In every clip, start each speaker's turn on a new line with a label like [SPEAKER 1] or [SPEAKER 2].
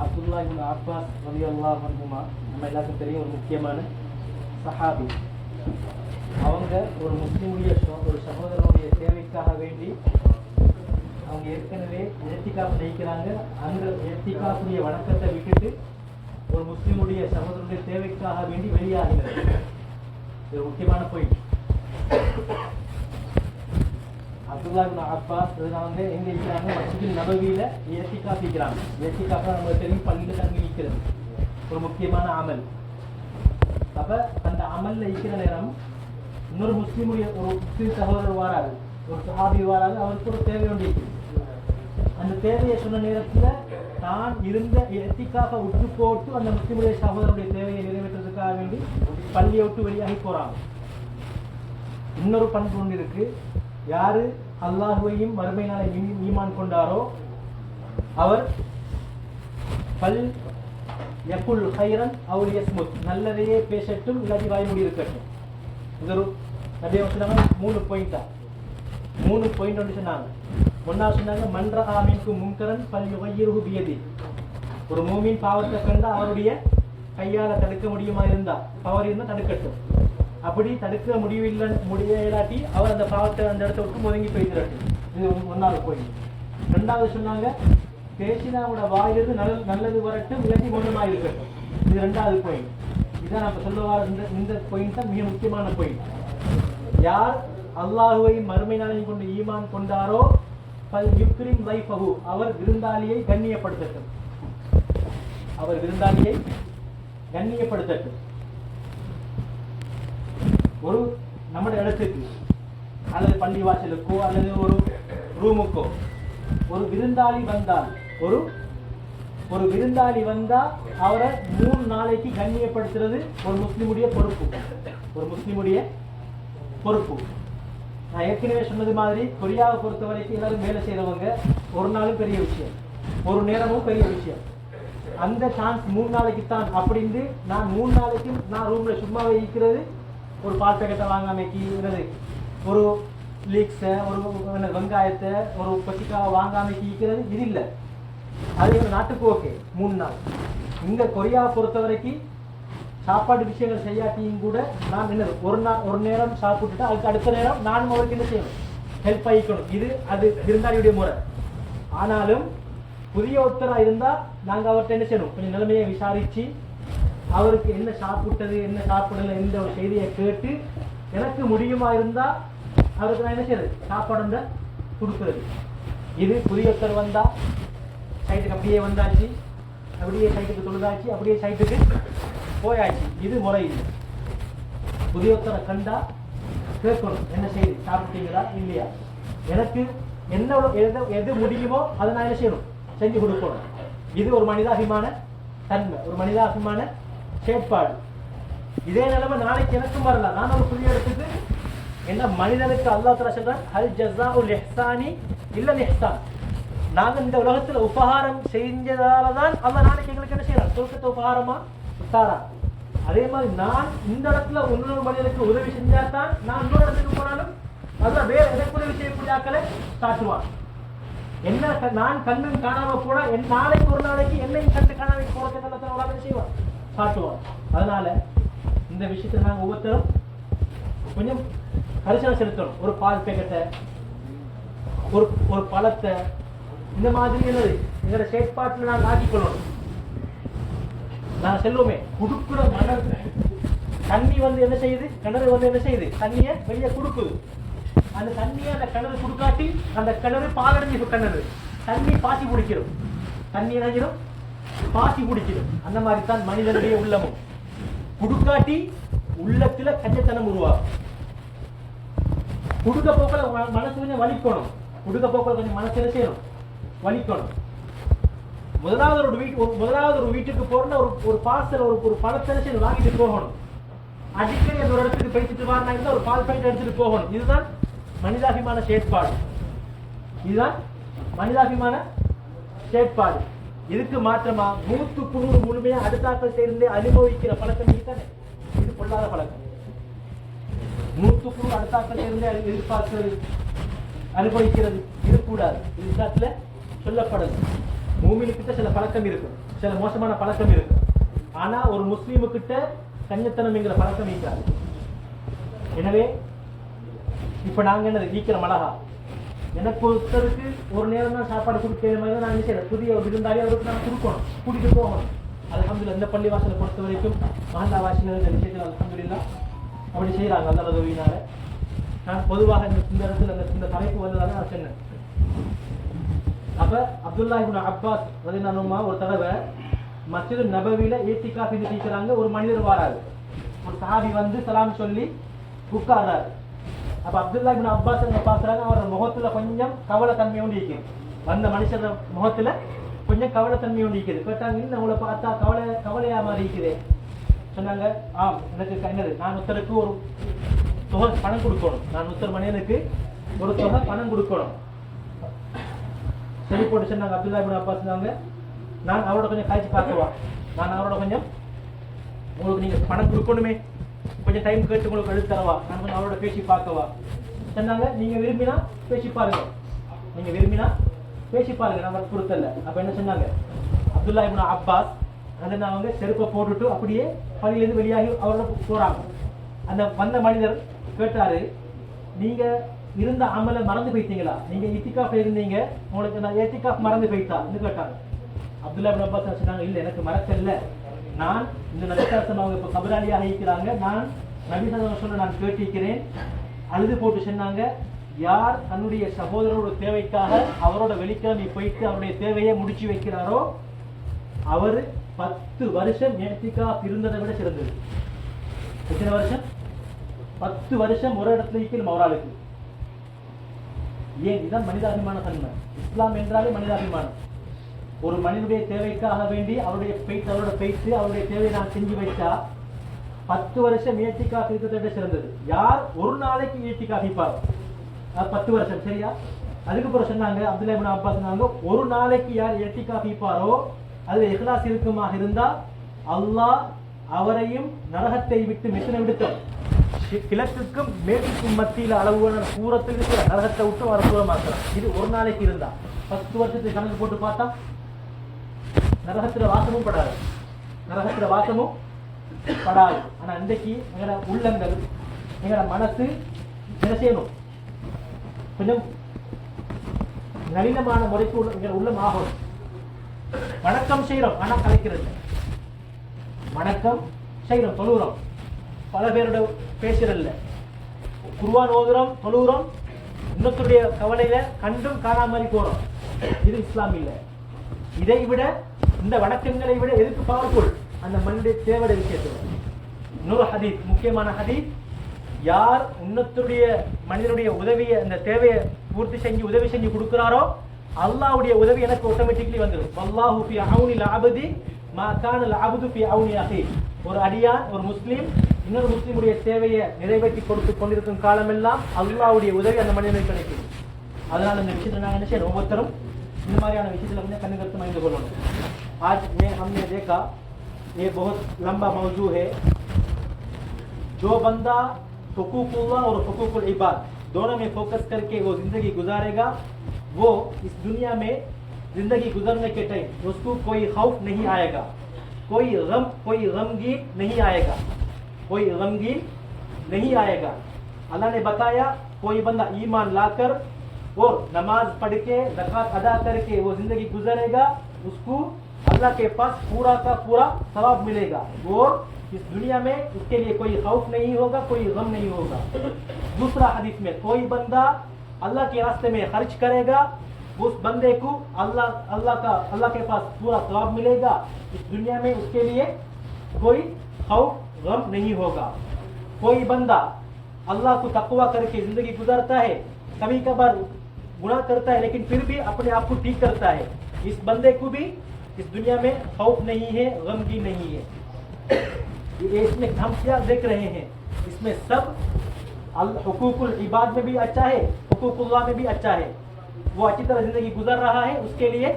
[SPEAKER 1] அப்துல்லா இப்னு Abbas ரலியல்லாஹு வந்துமா நம்ம எல்லாருக்கும் தெரியும் ஒரு முக்கியமான சஹாபி. அவங்க ஒரு முஸ்லீமுடைய ஒரு சகோதரனுடைய தேவைக்காக வேண்டி அவங்க ஏற்கனவே ஏத்திகாப் நயிக்கிறாங்க அந்த ஏத்திகாப்புடைய வணக்கத்தை விட்டுட்டு ஒரு முஸ்லீமுடைய சகோதரனுடைய தேவைக்காக வேண்டி வெளியாகிறது இது ஒரு முக்கியமான போயிட்டு அப்துல்லா இப்னு அப்பாஸ் வந்து எங்க இருக்கிறாங்க மஸ்ஜித் நபவியில ஏத்திகாப் இருக்கிறாங்க ஏத்திகாப் நம்ம தெரியும் பள்ளியில தங்கி நிற்கிறது. ஒரு முக்கியமான அமல். அப்ப அந்த அமல்ல இருக்கிற நேரம் இன்னொரு முஸ்லீமுடைய ஒரு முஸ்லீம் சகோதரர் வாராரு. ஒரு சஹாபி வாராரு அவருக்கு ஒரு தேவை ஒன்று அந்த தேவையை சொன்ன நேரத்துல தான் இருந்த எத்திக்காக விட்டு போட்டு அந்த முஸ்லிமுடைய சகோதரனுடைய தேவையை நிறைவேற்றுறதுக்காக வேண்டி பள்ளியை விட்டு வெளியாகி போறாங்க. இன்னொரு பண்பு ஒன்று இருக்கு. யாரு? அல்லாஹுவையும் மறுமை நாளை ஈமான் கொண்டாரோ? அவர் பல் யகுல் ஹைரன் அவுல் யஸ்முத் நல்லதையே பேசட்டும் இல்லாட்டி வாய்மொழி இருக்கட்டும். இது நிறைய சொன்னாங்க மூணு பாயிண்டா மூணு பாயிண்ட் வந்து சொன்னாங்க. ஒன்றா சொன்னாங்க மன்ற ஆமின்கு முன்கரன் பல் யுகையிரு பியதி. ஒரு மூமின் பாவத்தை கண்டா அவருடைய கையால் தடுக்க முடியுமா இருந்தா? பவர் இருந்தால் தடுக்கட்டும். அப்படி தடுக்க முடியவில்லை முடிய இல்லாட்டி அவர் அந்த பாவத்தை அந்த இடத்த விட்டு ஒதுங்கி போய்கிறாட்டு இது ஒன்றாவது கோயில் ரெண்டாவது சொன்னாங்க பேசினாவோட வாயிலிருந்து நல்ல நல்லது வரட்டும் இல்லாட்டி மௌனமாக இருக்கட்டும். இது ரெண்டாவது பாயிண்ட் இதான் நம்ம சொல்ல வர இந்த இந்த பாயிண்ட் தான் மிக முக்கியமான பாயிண்ட் யார் அல்லாஹுவை மறுமை நாளில் கொண்டு ஈமான் கொண்டாரோ பல் யுக்ரிம் அகு அவர் விருந்தாளியை கண்ணியப்படுத்தட்டும். அவர் விருந்தாளியை கண்ணியப்படுத்தட்டும். ஒரு நம்ம இடத்துக்கு அல்லது பள்ளி வாசலுக்கோ அல்லது ஒரு ரூமுக்கோ ஒரு விருந்தாளி வந்தால் ஒரு ஒரு விருந்தாளி வந்தா அவரை மூணு நாளைக்கு கண்ணியப்படுத்துறது ஒரு முஸ்லிமுடைய பொறுப்பு. ஒரு முஸ்லிமுடைய பொறுப்பு. நான் ஏற்கனவே சொன்னது மாதிரி கொரியாவை பொறுத்த வரைக்கும் எல்லாரும் வேலை செய்கிறவங்க ஒரு நாளும் பெரிய விஷயம். ஒரு நேரமும் பெரிய விஷயம். அந்த சான்ஸ் மூணு நாளைக்கு தான் அப்படின்னு நான் மூணு நாளைக்கு நான் ரூமில் சும்மாவே இருக்கிறது ஒரு பால் பேக்கெட்டை வாங்காமைக்கு என்னது ஒரு லீக்ஸை ஒரு என்ன வெங்காயத்தை ஒரு கொச்சிக்காவை வாங்காமல் இருக்கிறது இது இல்லை. அது எங்கள் நாட்டுக்கு ஓகே மூணு நாள். இந்த கொரியாவை பொறுத்த வரைக்கும் சாப்பாடு விஷயங்கள் செய்யாட்டியும் கூட நான் என்ன ஒரு நாள் ஒரு நேரம் சாப்பிட்டுட்டு அதுக்கு அடுத்த நேரம் நானும் அவருக்கு என்ன செய்யணும் ஹெல்ப் ஆகிக்கணும். இது அது விருந்தாளியுடைய முறை. ஆனாலும் புதிய ஒருத்தராக இருந்தால் நாங்கள் அவர்கிட்ட என்ன செய்யணும் கொஞ்சம் நிலைமையை விசாரித்து அவருக்கு என்ன சாப்பிட்டது என்ன சாப்பிடல எந்த ஒரு செய்தியை கேட்டு எனக்கு முடியுமா இருந்தா அவருக்கு நான் என்ன செய்யறது? சாப்பாடு கொடுக்குறது. இது புதிய ஒருத்தர் வந்தா சைட்டுக்கு அப்படியே வந்தாச்சு அப்படியே சைட்டுக்கு தொழுதாச்சு அப்படியே சைட்டுக்கு போயாச்சு. இது முறை இல்லை புதியத்தரை கண்டா கேட்கணும் என்ன செய்யுது சாப்பிட்டீங்களா இல்லையா? எனக்கு என்ன எது எது முடியுமோ அதை நான் என்ன செய்யணும்? செஞ்சு கொடுக்கணும். இது ஒரு மனிதாபிமான தன்மை. ஒரு மனிதாபிமான செயற்பாடு இதே நிலைமை நாளைக்கு எனக்கும் வரலாம். நான் ஒரு புதிய எடுத்துட்டு என்ன மனிதனுக்கு அல்லாஹ் தலா சொல்றான்? ஹல் ஜஸா உல் எஹ்சானி இல்ல இஹ்சான் நாங்கள் இந்த உலகத்தில் உபகாரம் செஞ்சதால தான் அல்ல நாளைக்கு எங்களுக்கு என்ன செய்யறான்? சொர்க்கத்தை உபகாரமா தாரா அதே மாதிரி நான் இந்த இடத்துல இன்னொரு மனிதனுக்கு உதவி செஞ்சா தான் நான் இன்னொரு இடத்துக்கு போனாலும் அதான் வேற எனக்கு உதவி செய்யக்கூடிய ஆக்களை காட்டுவான். என்ன நான் கண்ணும் காணாம போனா என் நாளைக்கு ஒரு நாளைக்கு என்னையும் கண்டு காணாமல் போறதுக்கு உலகம் என்ன செய்வான்? சாட்டுவோம் அதனால இந்த விஷயத்தை நாங்கள் ஒவ்வொருத்தரும் கொஞ்சம் கரிசனம் செலுத்தணும். ஒரு பால் பேக்கெட்டை ஒரு ஒரு பழத்தை இந்த மாதிரி என்னது? எங்களோட செயற்பாட்டில் நாங்கள் ஆக்கிக்கொள்ளணும். நான் செல்லுவோமே. குடுக்குற மணல் தண்ணி வந்து என்ன செய்யுது? கிணறு வந்து என்ன செய்யுது? தண்ணியை வெளியே கொடுக்குது. அந்த தண்ணியை அந்த கிணறு கொடுக்காட்டி அந்த கிணறு பாலடைஞ்சு கிணறு தண்ணி பாசி பிடிக்கிறோம் தண்ணி இணைஞ்சிடும் பாசி பிடிச்சிடும் அந்த மாதிரி தான் மனிதனுடைய உள்ளமும். குடுக்காட்டி உள்ளத்துல கஞ்சத்தனம் உருவாகும். குடுக்க போக்கில் மனசு கொஞ்சம் வலிக்கணும். குடுக்க போக்கில் கொஞ்சம் மனசு என்ன செய்யணும்? வலிக்கணும். முதலாவது ஒரு வீட்டு ஒரு முதலாவது ஒரு வீட்டுக்கு போறோம்னா ஒரு ஒரு பார்சல் ஒரு ஒரு பழத்தை சேர்ந்து வாங்கிட்டு போகணும். அடிக்கடி அந்த ஒரு இடத்துக்கு பேசிட்டு வாங்கினா ஒரு பால் பாயிண்ட் எடுத்துட்டு போகணும். இதுதான் மனிதாபிமான செயற்பாடு. இதுதான் மனிதாபிமான செயற்பாடு. இதுக்கு மாற்றமா நூத்து குழு முழுமையா அடுத்தாக்கள் சேர்ந்து அனுபவிக்கிற பழக்கம் தானே இது பொல்லாத பழக்கம். நூத்து குழு அடுத்தாக்கள் சேர்ந்து அது எதிர்பார்க்கிறது அனுபவிக்கிறது இருக்கக்கூடாது. கூடாது இது இஸ்லாத்துல சொல்லப்படுது மூமினுக்கிட்ட சில பழக்கம் இருக்கும் சில மோசமான பழக்கம் இருக்கும் ஆனா ஒரு முஸ்லீமுக்கிட்ட கஞ்சத்தனம்ங்கிற பழக்கம் இருக்காது. எனவே இப்ப நாங்க என்ன ஈக்கிற மிளகா. எனக்கு ஒருத்தருக்கு ஒரு நேரம் தான் சாப்பாடு கொடுக்கிற மாதிரி தான் நான் என்ன செய்யறேன் புதிய விருந்தாளி அவருக்கு நான் கொடுக்கணும் கூட்டிகிட்டு போகணும் அல்ஹம்துலில்லாஹ் இந்த பள்ளி வாசலை பொறுத்த வரைக்கும் மகந்தா வாசினர் இந்த விஷயத்தில் அல்ஹம்துலில்லாஹ் அப்படி செய்கிறாங்க அந்த உதவியினால நான் பொதுவாக இந்த இந்த இடத்துல இந்த இந்த தலைப்பு வந்ததால நான் சொன்னேன் அப்போ அப்துல்லா இப்னு அப்பாஸ் ரதினானுமா ஒரு தடவை மஸ்ஜித் நபவியில ஏத்திகா செஞ்சு தீக்கிறாங்க ஒரு மனிதர் வாராரு ஒரு சஹாபி வந்து சலாம் சொல்லி உட்கார்றாரு அப்ப அப்துல்லா இப்னு அப்பாஸ் என்ன பாக்குறாங்க அவரோட முகத்துல கொஞ்சம் கவலை தன்மை ஒன்று இருக்குது வந்த மனுஷன் முகத்துல கொஞ்சம் கவலை தன்மை இருக்குது கேட்டாங்க இன்னும் அவளை பார்த்தா கவலை கவலையா மாதிரி இருக்குது சொன்னாங்க ஆம் எனக்கு என்னது நான் ஒருத்தருக்கு ஒரு தொகை பணம் கொடுக்கணும் நான் ஒருத்தர் மனிதனுக்கு ஒரு தொகை பணம் கொடுக்கணும் சரி போட்டு சொன்னாங்க அப்துல்லா இப்னு அப்பாஸ் சொன்னாங்க நான் அவரோட கொஞ்சம் காய்ச்சி பார்த்துவா நான் அவரோட கொஞ்சம் உங்களுக்கு நீங்க பணம் கொடுக்கணுமே கொஞ்சம் டைம் கேட்டு உங்களுக்கு எடுத்து நான் கொஞ்சம் அவரோட பேசி பார்க்கவா. சொன்னாங்க நீங்கள் விரும்பினா பேசி பாருங்க. நீங்கள் விரும்பினா பேசி பாருங்க நான் கொடுத்தல. அப்போ என்ன சொன்னாங்க? அப்துல்லா இப்னா அப்பாஸ் அந்த அவங்க செருப்பை போட்டுட்டு அப்படியே பள்ளியிலேருந்து வெளியாகி அவரோட போகிறாங்க அந்த வந்த மனிதர் கேட்டார் நீங்கள் இருந்த அமலை மறந்து போயிட்டீங்களா? நீங்கள் இத்திகாஃப் இருந்தீங்க. உங்களுக்கு நான் ஏத்திகாஃப் மறந்து போயிட்டான்னு கேட்டாங்க. அப்துல்லா இப்னா அப்பாஸ் சொன்னாங்க? இல்லை எனக்கு மறக்கல நான் இந்த நபிசாசம் அவங்க இப்போ கபராளியாக இருக்கிறாங்க. நான் நபிசாசம் சொல்ல நான் கேட்டிருக்கிறேன். அழுது போட்டு சொன்னாங்க யார் தன்னுடைய சகோதரரோட தேவைக்காக அவரோட வெளிக்கிழமை போயிட்டு அவருடைய தேவையை முடிச்சு வைக்கிறாரோ அவர் பத்து வருஷம் ஏத்திகா இருந்ததை விட சிறந்தது. எத்தனை வருஷம்? பத்து வருஷம் ஒரு இடத்துல இருக்கணும் அவராளுக்கு ஏன்? இதுதான் மனிதாபிமான தன்மை. இஸ்லாம் என்றாலே மனிதாபிமானம். ஒரு மனிதனுடைய தேவைக்காக வேண்டி அவருடைய பெய்த்து அவரோட பெய்த்து அவருடைய தேவையை நான் செஞ்சு வைத்தா பத்து வருஷம் ஏற்றி இருக்கிறத விட சிறந்தது. யார் ஒரு நாளைக்கு ஏற்றி இருப்பார் பத்து வருஷம் சரியா? அதுக்கப்புறம் சொன்னாங்க அப்துல்லா இப்னு அப்பா சொன்னாங்க ஒரு நாளைக்கு யார் ஏற்றிக்காக இருப்பாரோ அதுல இஹ்லாஸ் இருக்குமாக இருந்தா அல்லாஹ் அவரையும் நரகத்தை விட்டு மிஷனை விடுத்தோம் கிழக்குக்கும் மேற்குக்கும் மத்தியில் அளவுயான தூரத்தில் இருக்கிற நரகத்தை விட்டு வர தூரமாக்கலாம் இது ஒரு நாளைக்கு இருந்தா. பத்து வருஷத்துக்கு கணக்கு போட்டு பார்த்தா நரகத்தில் வாசமும் படாது. நரகத்தில் வாசமும் படாது. ஆனா இன்றைக்கு எங்களோட உள்ளங்கள் எங்களோட மனசு என்ன செய்யணும்? கொஞ்சம் நவீனமான முறைக்கு உள்ள எங்களோட உள்ளம் ஆகும் வணக்கம் செய்யறோம் ஆனா கலைக்கிறது வணக்கம் செய்யறோம் தொழுகிறோம் பல பேரோட பேசுறதில்ல குருவான் ஓதுறோம் தொழுகிறோம் இன்னொருத்தருடைய கவலையில கண்டும் காணாம மாதிரி போறோம். இது இஸ்லாம் இல்லை இதை விட இந்த வணக்கங்களை விட எதுக்கு பவர்ஃபுல் அந்த மண்ணுடைய தேவடைய விஷயத்தில் இன்னொரு ஹதீத் முக்கியமான ஹதீத் யார் உன்னத்துடைய மனிதனுடைய உதவியை அந்த தேவையை பூர்த்தி செஞ்சு உதவி செஞ்சு கொடுக்குறாரோ அல்லாவுடைய உதவி எனக்கு ஆட்டோமேட்டிக்லி வந்துடும் அல்லாஹு ஃபி அவுனி லாபதி மா கான அவுனி அஹி. ஒரு அடியான் ஒரு முஸ்லீம் இன்னொரு முஸ்லீமுடைய தேவையை நிறைவேற்றி கொடுத்து கொண்டிருக்கும் காலமெல்லாம் அல்லாவுடைய உதவி அந்த மனிதனுக்கு கிடைக்கும். அதனால் அந்த விஷயத்தில் நாங்கள் என்ன செய்யணும்? ஒவ்வொருத்தரும் இந்த மாதிரியான விஷயத்தில் வந்து கண்ணு கருத்து மறைந்து கொள்ளணும். ஆஜ் மே ஹம் தேக்கா. ये बहुत लंबा मौजू है। जो बंदा हुकूकुल्लाह और हुकूकुल इबाद दोनों में फोकस करके वो ज़िंदगी गुजारेगा, वो इस दुनिया में ज़िंदगी गुजरने के टाइम उसको कोई खौफ नहीं आएगा, कोई गम, कोई गमगीन नहीं आएगा, कोई गमगीन नहीं आएगा। अल्लाह ने बताया, कोई बंदा ईमान लाकर और नमाज़ पढ़ के, जक़ात अदा करके वो ज़िंदगी गुजरेगा, उसको अल्लाह के पास पूरा का पूरा सवाब मिलेगा। और इस दुनिया में उसके लिए कोई खौफ नहीं होगा, कोई गम नहीं होगा। दूसरा हदीस में, कोई बंदा अल्लाह के रास्ते में खर्च करेगा, उस बंदे को अल्लाह अल्लाह का, अल्लाह के पास पूरा सवाब मिलेगा। इस दुनिया में उसके लिए कोई खौफ, गम नहीं होगा। कोई बंदा अल्लाह को तकवा करके ज़िंदगी गुजारता है कभी कभार गुनाह करता है, लेकिन फिर भी अपने आप को ठीक करता है। इस बंदे को भी इस दुनिया में खौफ नहीं है, गमगी नहीं है। ये इसमें हम क्या देख रहे हैं? इसमें सब हुकूकुल इबाद में भी अच्छा है, हुकूकुल्लाह में भी अच्छा है। वो अच्छी तरह ज़िंदगी गुजर रहा है, उसके लिए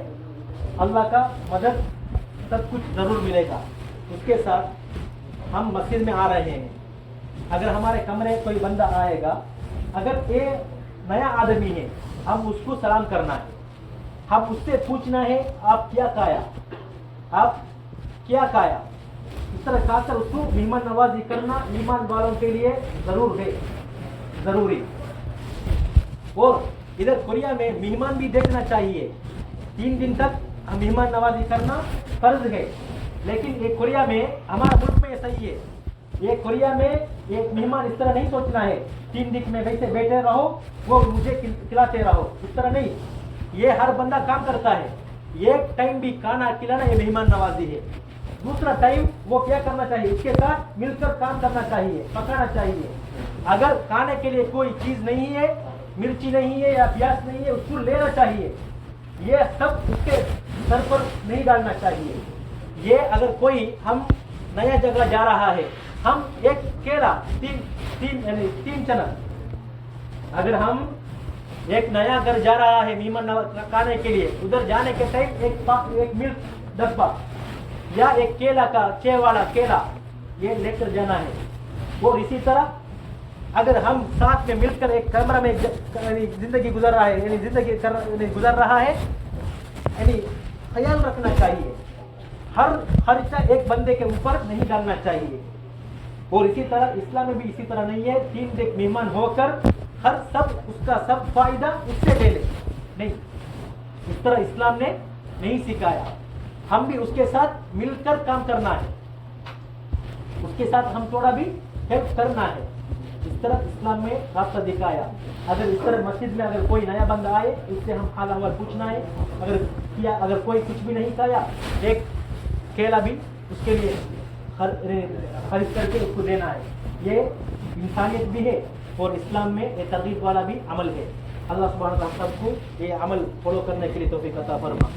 [SPEAKER 1] अल्लाह का मदद सब कुछ ज़रूर मिलेगा। उसके साथ हम मस्जिद में आ रहे हैं। अगर हमारे कमरे कोई बंदा आएगा, अगर ये नया आदमी है, हम उसको सलाम करना है। हम उससे पूछना है, आप क्या खाया? आप क्या खाया? इस तरह खाकर उसको मेहमान नवाजी करना ईमान वालों के लिए ज़रूर है, ज़रूरी। और इधर कोरिया में मेहमान भी देखना चाहिए। तीन दिन तक हम मेहमान नवाजी करना फ़र्ज़ है। लेकिन ये कोरिया में, हमारा मुल्क में सही है ये कोरिया में एक मेहमान इस तरह नहीं सोचना है, तीन दिन में वैसे बैठे रहो, वो मुझे खिलाते रहो। इस तरह नहीं। ये हर बंदा काम करता है। एक टाइम भी खाना खिलाना ये मेहमान नवाजी है। दूसरा टाइम वो क्या करना चाहिए? इसके साथ मिलकर काम करना चाहिए, पकाना चाहिए। अगर खाने के लिए कोई चीज़ नहीं है, मिर्ची नहीं है या प्याज नहीं है, उसको लेना चाहिए। ये सब उसके सर पर नहीं डालना चाहिए। ये अगर कोई हम नया जगह जा रहा है, हम एक केला, तीन तीन, यानी तीन चना। अगर हम एक नया घर जा रहा है मीमन खाने के लिए। उधर जाने के टाइम एक पा- एक मिल्क डब्बा या एक केला का चे वाला केला। ये लेकर जाना है। और इसी तरह, अगर हम साथ में मिलकर एक कमरा में ज़िंदगी गुजर रहा है, यानी ज़िंदगी कर गुजर रहा है, यानी ख्याल रखना चाहिए। हर खर्चा एक बंदे के ऊपर नहीं डालना चाहिए। और इसी तरह इस्लाम में भी इसी तरह नहीं है। तीन देख मेहमान होकर हर सब उसका सब फ़ायदा उससे ले ले। नहीं, इस तरह इस्लाम ने नहीं सिखाया। हम भी उसके साथ मिलकर काम करना है। उसके साथ हम थोड़ा भी हेल्प करना है। इस तरह इस्लाम में रास्ता दिखाया। अगर इस तरह मस्जिद में अगर कोई नया बंदा आए उससे हम हाल हवाल पूछना है। अगर किया, अगर कोई कुछ भी नहीं खाया, एक केला भी उसके लिए खरीद करके उसको देना है। ये इंसानियत भी है। और इस्लाम में ये तरगीब वाला भी अमल है। अल्लाह सुबह सबको ये अमल फॉलो करने के लिए तोफ़ी कता फरमा।